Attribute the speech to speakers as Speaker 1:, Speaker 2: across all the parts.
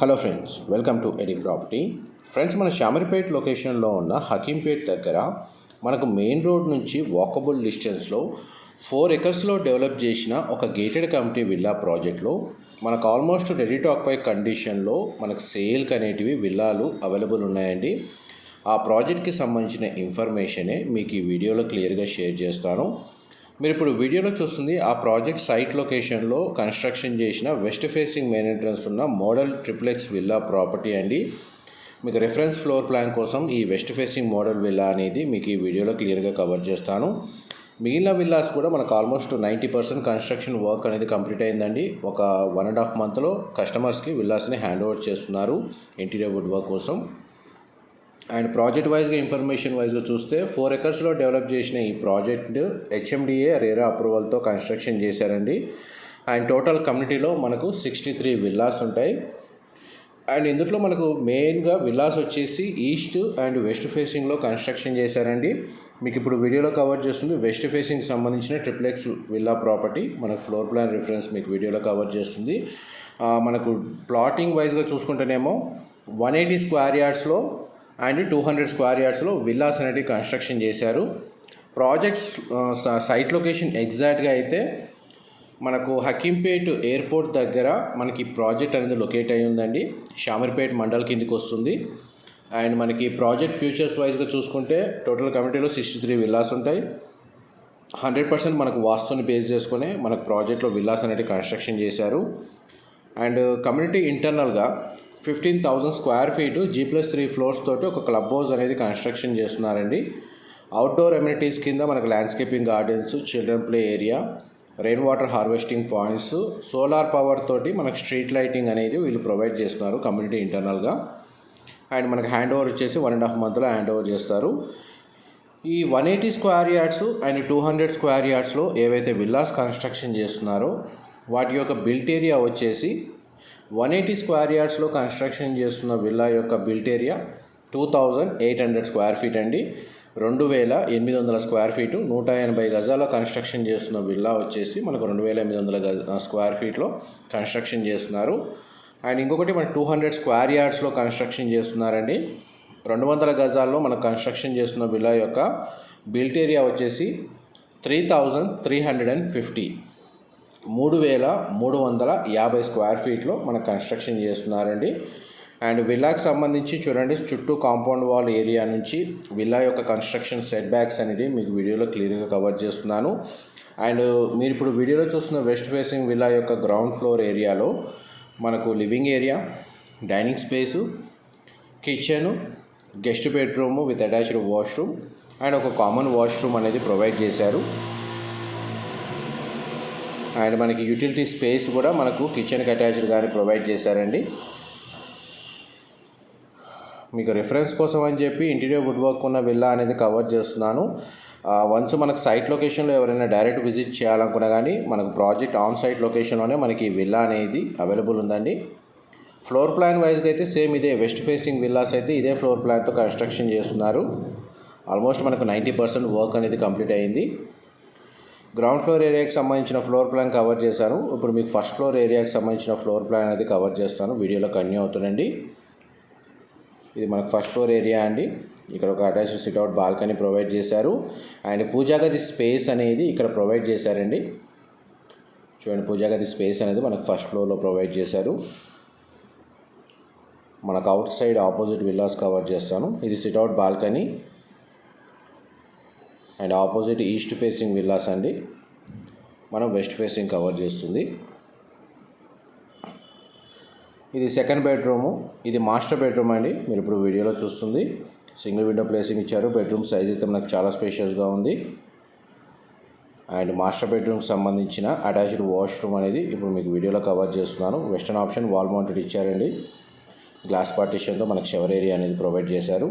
Speaker 1: Hello friends welcome to A D property friends మన శామరిపేట్ లొకేషన్లో ఉన్న హకీంపేట్ దగ్గర మనకు మెయిన్ రోడ్ నుంచి వాకబుల్ డిస్టెన్స్లో ఫోర్ ఎకర్స్లో డెవలప్ చేసిన ఒక గేటెడ్ కమిటీ విల్లా ప్రాజెక్ట్లో మనకు ఆల్మోస్ట్ రెడీ టాక్ పై కండిషన్లో మనకు సేల్కి అనేటివి విల్లాలు అవైలబుల్ ఉన్నాయండి. ఆ ప్రాజెక్ట్కి సంబంధించిన ఇన్ఫర్మేషనే మీకు ఈ వీడియోలో క్లియర్గా షేర్ చేస్తాను. మీరు ఇప్పుడు వీడియోలో చూస్తుంది ఆ ప్రాజెక్ట్ సైట్ లొకేషన్లో కన్స్ట్రక్షన్ చేసిన వెస్ట్ ఫేసింగ్ మెయిన్ ఎంట్రన్స్ ఉన్న మోడల్ ట్రిప్లెక్స్ విల్లా ప్రాపర్టీ అండి. మీకు రెఫరెన్స్ ఫ్లోర్ ప్లాన్ కోసం ఈ వెస్ట్ ఫేసింగ్ మోడల్ విల్లా అనేది మీకు ఈ వీడియోలో క్లియర్గా కవర్ చేస్తాను. మిగిలిన విల్లాస్ కూడా మనకు almost ninety percent construction work అనేది కంప్లీట్ అయిందండి. ఒక వన్ అండ్ హాఫ్ మంత్లో కస్టమర్స్కి విల్లాస్ని హ్యాండ్ ఓవర్ చేస్తున్నారు ఇంటీరియర్ వుడ్ వర్క్ కోసం. అండ్ ప్రాజెక్ట్ వైజ్గా ఇన్ఫర్మేషన్ వైజ్గా చూస్తే ఫోర్ ఎకర్స్లో డెవలప్ చేసిన ఈ ప్రాజెక్ట్ హెచ్ఎండిఏ రేరా అప్రూవల్తో కన్స్ట్రక్షన్ చేశారండి. అండ్ టోటల్ కమ్యూనిటీలో మనకు సిక్స్టీ త్రీ విల్లాస్ ఉంటాయి. అండ్ ఇందులో మనకు మెయిన్గా విల్లాస్ వచ్చేసి ఈస్ట్ అండ్ వెస్ట్ ఫేసింగ్లో కన్స్ట్రక్షన్ చేశారండి. మీకు ఇప్పుడు వీడియోలో కవర్ చేస్తుంది. వెస్ట్ ఫేసింగ్ సంబంధించిన ట్రిప్లెక్స్ విల్లా ప్రాపర్టీ. మనకు ఫ్లోర్ ప్లాన్ రిఫరెన్స్ మీకు వీడియోలో కవర్ చేస్తుంది. మనకు ప్లాటింగ్ వైజ్గా చూసుకుంటేనేమో వన్ ఎయిటీ స్క్వేర్ యార్డ్స్లో అండ్ టూ హండ్రెడ్ స్క్వేర్ యార్డ్స్లో విల్లాస్ అనేటివి కన్స్ట్రక్షన్ చేశారు. ప్రాజెక్ట్స్ సైట్ లొకేషన్ ఎగ్జాక్ట్గా అయితే మనకు హకీంపేట్ ఎయిర్పోర్ట్ దగ్గర మనకి ప్రాజెక్ట్ అనేది లొకేట్ అయి ఉందండి. షామీర్పేట్ మండల్ కిందికి వస్తుంది. అండ్ మనకి ప్రాజెక్ట్ ఫ్యూచర్స్ వైజ్గా చూసుకుంటే టోటల్ కమిటీలో సిక్స్టీ త్రీ విల్లాస్ ఉంటాయి. హండ్రెడ్ పర్సెంట్ మనకు వాస్తుని బేస్ చేసుకొని మనకు ప్రాజెక్ట్లో విల్లాస్ అనేటివి కన్స్ట్రక్షన్ చేశారు. అండ్ కమ్యూనిటీ ఇంటర్నల్గా fifteen thousand square feet G plus three floors తోటి ఒక క్లబ్ హౌస్ అనేది కన్స్ట్రక్షన్ చేస్తున్నారండి. అవుట్డోర్ ఎమ్యూనిటీస్ కింద మనకు landscaping gardens children play area rain water harvesting points solar power తోటి మనకు స్ట్రీట్ లైటింగ్ అనేది వీళ్ళు ప్రొవైడ్ చేస్తున్నారు కమ్యూనిటీ ఇంటర్నల్గా అండ్ మనకు హ్యాండ్ ఓవర్ వచ్చేసి వన్ అండ్ హాఫ్ మంత్లో హ్యాండ్ ఓవర్ చేస్తారు. ఈ one eighty square yards and two hundred square యార్డ్స్లో ఏవైతే విల్లాస్ కన్స్ట్రక్షన్ చేస్తున్నారో వాటి యొక్క బిల్ట్ ఏరియా వచ్చేసి వన్ ఎయిటీ స్క్వేర్ యార్డ్స్లో కన్స్ట్రక్షన్ చేస్తున్న విల్లా యొక్క built area two thousand eight hundred square feet అండి. రెండు వేల ఎనిమిది వందల స్క్వేర్ ఫీటు నూట ఎనభై గజాల కన్స్ట్రక్షన్ చేస్తున్న విల్లా వచ్చేసి మనకు రెండు వేల ఎనిమిది వందల గజ స్క్వేర్ ఫీట్లో కన్స్ట్రక్షన్ చేస్తున్నారు. అండ్ ఇంకొకటి మన టూ హండ్రెడ్ స్క్వేర్ యార్డ్స్లో కన్స్ట్రక్షన్ చేస్తున్నారండి. రెండు వందల గజాల్లో మనం కన్స్ట్రక్షన్ చేస్తున్న విల్లా యొక్క బిల్ట్ ఏరియా వచ్చేసి three thousand three hundred and fifty. మూడు వేల మూడు వందల యాభై స్క్వేర్ ఫీట్లో మన కన్స్ట్రక్షన్ చేస్తున్నారండి. అండ్ విల్లాకి సంబంధించి చూడండి చుట్టూ కాంపౌండ్ వాల్ ఏరియా నుంచి విల్లా యొక్క కన్స్ట్రక్షన్ సెట్ బ్యాక్స్ అనేది మీకు వీడియోలో క్లియర్గా కవర్ చేస్తున్నాను. అండ్ మీరు ఇప్పుడు వీడియోలో చూస్తున్న వెస్ట్ ఫేసింగ్ విల్లా యొక్క గ్రౌండ్ ఫ్లోర్ ఏరియాలో మనకు living area dining space kitchen guest bedroom with attached washroom and ఒక కామన్ వాష్రూమ్ అనేది ప్రొవైడ్ చేశారు. అండ్ మనకి యూటిలిటీ స్పేస్ కూడా మనకు కిచెన్కి అటాచ్డ్ కానీ ప్రొవైడ్ చేశారండి. మీకు రిఫరెన్స్ కోసం అని చెప్పి ఇంటీరియర్ వుడ్ వర్క్ ఉన్న విల్లా అనేది కవర్ చేస్తున్నాను. వన్స్ మనకు సైట్ లొకేషన్లో ఎవరైనా డైరెక్ట్ విజిట్ చేయాలనుకున్నా కానీ మనకు ప్రాజెక్ట్ ఆన్ సైట్ లొకేషన్లోనే మనకి ఈ విల్లా అనేది అవైలబుల్ ఉందండి. ఫ్లోర్ ప్లాన్ వైజ్గా అయితే సేమ్ ఇదే వెస్ట్ ఫేసింగ్ విల్లాస్ అయితే ఇదే ఫ్లోర్ ప్లాన్తో కన్స్ట్రక్షన్ చేస్తున్నారు. ఆల్మోస్ట్ మనకు నైంటీ పర్సెంట్ వర్క్ అనేది కంప్లీట్ అయ్యింది గ్రౌండ్ ఫ్లోర్ ఏరియాకి సంబంధించిన ఫ్లోర్ ప్లాన్ కవర్ చేశాను. ఇప్పుడు మీకు ఫస్ట్ ఫ్లోర్ ఏరియాకి సంబంధించిన ఫ్లోర్ ప్లాన్ అనేది కవర్ చేస్తాను. వీడియోలో కన్యూ అవుతుందండి. ఇది మనకు ఫస్ట్ ఫ్లోర్ ఏరియా అండి. ఇక్కడ ఒక attached sit out balcony provide చేశారు. అండ్ పూజాగది స్పేస్ అనేది ఇక్కడ ప్రొవైడ్ చేశారండి. చూడండి పూజాగది స్పేస్ అనేది మనకు ఫస్ట్ ఫ్లోర్లో ప్రొవైడ్ చేశారు. మనకు outside opposite villas cover చేస్తాను. ఇది sit out balcony. And opposite east facing villas అండి. మనం వెస్ట్ ఫేసింగ్ కవర్ చేస్తుంది. ఇది సెకండ్ బెడ్రూము. ఇది మాస్టర్ బెడ్రూమ్ అండి. మీరు ఇప్పుడు వీడియోలో చూస్తుంది. సింగిల్ విండో ప్లేసింగ్ ఇచ్చారు. బెడ్రూమ్ సైజ్ అయితే మనకు చాలా స్పేషియస్గా ఉంది. అండ్ మాస్టర్ బెడ్రూమ్కి సంబంధించిన అటాచ్డ్ వాష్రూమ్ అనేది ఇప్పుడు మీకు వీడియోలో కవర్ చేస్తున్నాను. వెస్టర్న్ ఆప్షన్ వాల్ మౌంటెడ్ ఇచ్చారండి. గ్లాస్ పార్టీషన్తో మనకు షవర్ ఏరియా అనేది ప్రొవైడ్ చేశారు.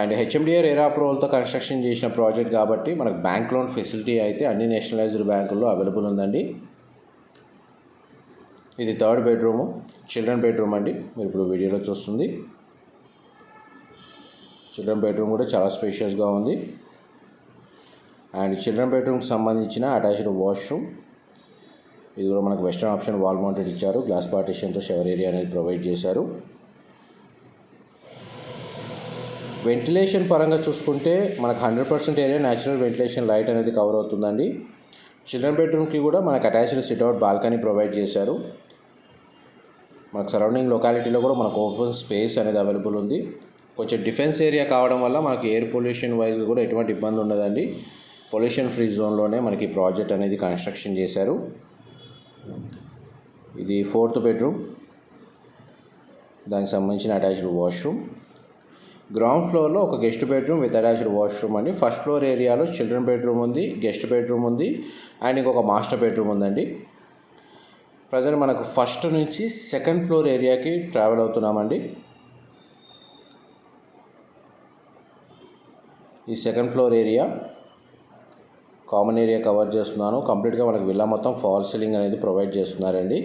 Speaker 1: అండ్ హెచ్ఎండిఏ రేరా అప్రూవల్తో కన్స్ట్రక్షన్ చేసిన ప్రాజెక్ట్ కాబట్టి మనకు బ్యాంక్ లోన్ ఫెసిలిటీ అయితే అన్ని నేషనలైజ్డ్ బ్యాంకుల్లో అవైలబుల్ ఉందండి. ఇది థర్డ్ బెడ్రూము చిల్డ్రన్ బెడ్రూమ్ అండి. మీరు ఇప్పుడు వీడియోలో చూస్తుంది. చిల్డ్రన్ బెడ్రూమ్ కూడా చాలా స్పేషియస్గా ఉంది. అండ్ చిల్డ్రన్ బెడ్రూమ్కి సంబంధించిన అటాచ్డ్ వాష్రూమ్ ఇది కూడా మనకు వెస్టర్న్ ఆప్షన్ వాల్ మౌంటెడ్ ఇచ్చారు. గ్లాస్ పార్టీషన్తో షవర్ ఏరియా అనేది ప్రొవైడ్ చేశారు. వెంటిలేషన్ పరంగా చూసుకుంటే మనకు hundred percent area natural ventilation light అనేది కవర్ అవుతుందండి. చిల్డ్రన్ బెడ్రూమ్కి కూడా మనకు అటాచ్డ్ సిట్అవుట్ బాల్కనీ ప్రొవైడ్ చేశారు. మనకు సరౌండింగ్ లొకాలిటీలో కూడా మనకు ఓపెన్ స్పేస్ అనేది అవైలబుల్ ఉంది. కొంచెం డిఫెన్స్ ఏరియా కావడం వల్ల మనకి ఎయిర్ పొల్యూషన్ వైజ్ కూడా ఎటువంటి ఇబ్బంది ఉండదండి. పొల్యూషన్ ఫ్రీ జోన్లోనే మనకి ప్రాజెక్ట్ అనేది కన్స్ట్రక్షన్ చేశారు. ఇది ఫోర్త్ బెడ్రూమ్. దానికి సంబంధించిన అటాచ్డ్ వాష్రూమ్. గ్రౌండ్ ఫ్లోర్లో ఒక guest bedroom with attached washroom అండి. ఫస్ట్ ఫ్లోర్ ఏరియాలో చిల్డ్రన్ బెడ్రూమ్ ఉంది గెస్ట్ బెడ్రూమ్ ఉంది అండ్ ఇంకొక మాస్టర్ బెడ్రూమ్ ఉందండి. ప్రజెంట్ మనకు ఫస్ట్ నుంచి సెకండ్ ఫ్లోర్ ఏరియాకి ట్రావెల్ అవుతున్నామండి. ఈ second floor area common area cover చేస్తున్నాను. కంప్లీట్గా మనకి విల్లా మొత్తం ఫాల్ సీలింగ్ అనేది ప్రొవైడ్ చేస్తున్నారండి.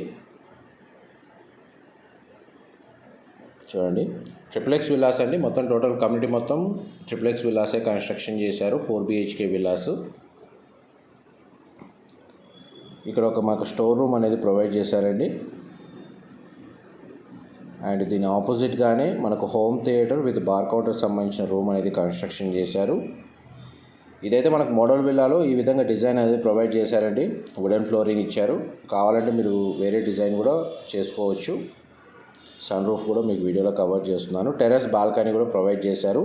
Speaker 1: చూడండి. ట్రిప్లెక్స్ విలాస్ అండి. మొత్తం టోటల్ కమ్యూనిటీ మొత్తం ట్రిప్లెక్స్ విలాసే కన్స్ట్రక్షన్ చేశారు. ఫోర్ బిహెచ్కే విలాస్ ఇక్కడ ఒక మాకు స్టోర్ రూమ్ అనేది ప్రొవైడ్ చేశారండి. అండ్ దీని ఆపోజిట్గానే మనకు home theatre with bar counter సంబంధించిన రూమ్ అనేది కన్స్ట్రక్షన్ చేశారు. ఇదైతే మనకు మోడల్ విల్లాలో ఈ విధంగా డిజైన్ అనేది ప్రొవైడ్ చేశారండి. వుడెన్ ఫ్లోరింగ్ ఇచ్చారు. కావాలంటే మీరు వేరే డిజైన్ కూడా చేసుకోవచ్చు. సన్ రూఫ్ కూడా మీకు వీడియోలో కవర్ చేస్తున్నాను. టెర్రస్ బాల్కనీ కూడా ప్రొవైడ్ చేశారు.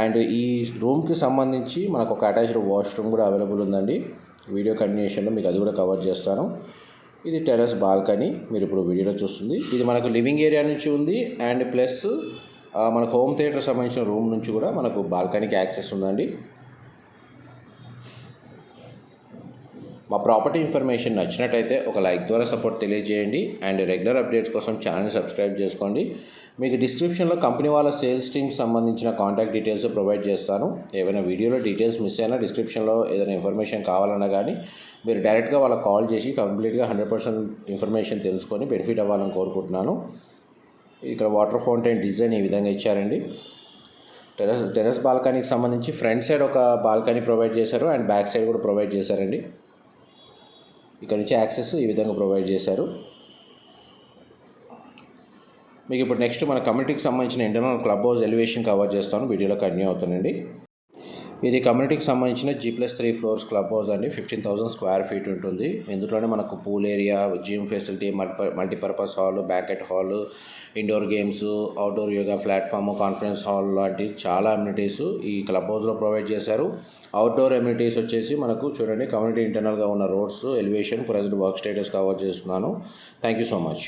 Speaker 1: అండ్ ఈ రూమ్కి సంబంధించి మనకు ఒక అటాచ్డ్ వాష్రూమ్ కూడా అవైలబుల్ ఉందండి. వీడియో కంటిన్యూషన్లో మీకు అది కూడా కవర్ చేస్తాను. ఇది టెర్రస్ బాల్కనీ మీరు ఇప్పుడు వీడియోలో చూస్తుంది. ఇది మనకు లివింగ్ ఏరియా నుంచి ఉంది. అండ్ ప్లస్ మనకు హోమ్ థియేటర్ సంబంధించిన రూమ్ నుంచి కూడా మనకు బాల్కనీకి యాక్సెస్ ఉందండి. మా ప్రాపర్టీ ఇన్ఫర్మేషన్ నచ్చినట్టయితే ఒక లైక్ ద్వారా సపోర్ట్ తెలియజేయండి అండ్ రెగ్యులర్ అప్డేట్స్ కోసం ఛానల్ సబ్స్క్రైబ్ చేసుకోండి. మీకు డిస్క్రిప్షన్లో కంపెనీ వాళ్ళ సేల్స్ టీమ్కి సంబంధించిన కాంటాక్ట్ డీటెయిల్స్ ప్రొవైడ్ చేస్తాను. ఏమైనా వీడియోలో డీటెయిల్స్ మిస్ అయినా డిస్క్రిప్షన్లో ఏదైనా ఇన్ఫర్మేషన్ కావాలన్నా కానీ మీరు డైరెక్ట్గా వాళ్ళకి కాల్ చేసి కంప్లీట్గా హండ్రెడ్ పర్సెంట్ ఇన్ఫర్మేషన్ తెలుసుకొని బెనిఫిట్ అవ్వాలని కోరుకుంటున్నాను. ఇక్కడ వాటర్ ఫౌంటైన్ డిజైన్ ఈ విధంగా ఇచ్చారండి. టెరస్ టెరస్ బాల్కనీకి సంబంధించి ఫ్రంట్ సైడ్ ఒక బాల్కనీ ప్రొవైడ్ చేశారు అండ్ బ్యాక్ సైడ్ కూడా ప్రొవైడ్ చేశారండి. ఇక్కడ నుంచి యాక్సెస్ ఈ విధంగా ప్రొవైడ్ చేశారు. మీకు ఇప్పుడు నెక్స్ట్ మన కమ్యూనిటీకి సంబంధించిన internal club house elevation cover చేస్తాను. వీడియోలో కంటిన్యూ అవుతానండి. ఇది కమ్యూనిటీకి సంబంధించిన G plus three floors club house అండి. ఫిఫ్టీన్ థౌసండ్ స్క్వేర్ ఫీట్ ఉంటుంది. ఇందులోనే మనకు pool area gym facility multi multipurpose hall banquet hall indoor games outdoor yoga platform conference hall లాంటి చాలా అమ్యూనిటీస్ ఈ క్లబ్ హౌస్లో ప్రొవైడ్ చేశారు. అవుట్డోర్ అమ్యూనిటీస్ వచ్చేసి మనకు చూడండి కమ్యూనిటీ ఇంటర్నల్గా ఉన్న roads elevation present work status cover చేస్తున్నాను. Thank you so much